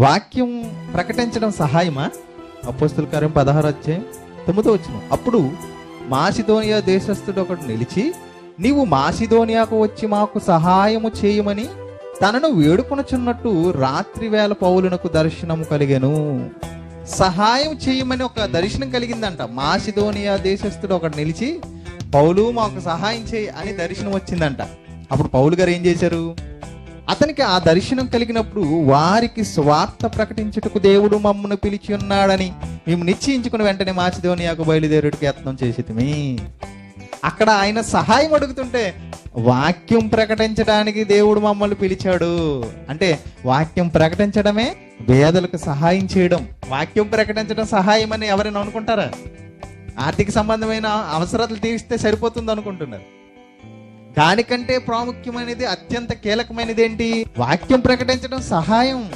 వాక్యం ప్రకటించడం సహాయమా? అపోస్తుల కార్యం పదహారు అధ్యాయం తొమ్మిదో వచ్చిన అప్పుడు మాసిధోనియా దేశస్థుడు ఒకడు నిలిచి నీవు మాసిధోనియాకు వచ్చి మాకు సహాయము చేయమని తనను వేడుకొనుచున్నట్టు రాత్రి వేళ పౌలునకు దర్శనము కలిగెను. సహాయం చేయమని ఒక దర్శనం కలిగిందంట. మాసిధోనియా దేశస్థుడు ఒకడు నిలిచి పౌలు మాకు సహాయం చేయి అని దర్శనం వచ్చిందంట. అప్పుడు పౌలు గారు ఏం చేశారు? అతనికి ఆ దర్శనం కలిగినప్పుడు వారికి స్వార్థ ప్రకటించుటకు దేవుడు మమ్మను పిలిచి ఉన్నాడని మేము నిశ్చయించుకుని వెంటనే మాచిదోనియాకు బయలుదేరుడికి యత్నం చేసేది అక్కడ ఆయన సహాయం అడుగుతుంటే వాక్యం ప్రకటించడానికి దేవుడు మమ్మల్ని పిలిచాడు. అంటే వాక్యం ప్రకటించడమే పేదలకు సహాయం చేయడం. వాక్యం ప్రకటించడం సహాయం అని ఎవరైనా అనుకుంటారా? ఆర్థిక సంబంధమైన అవసరాలు తీరిస్తే సరిపోతుంది అనుకుంటున్నారు దానికంటే ప్రాముఖ్యమైనది అత్యంత కీలకమైనది ఏంటి? వాక్యం ప్రకటించడం సహాయం.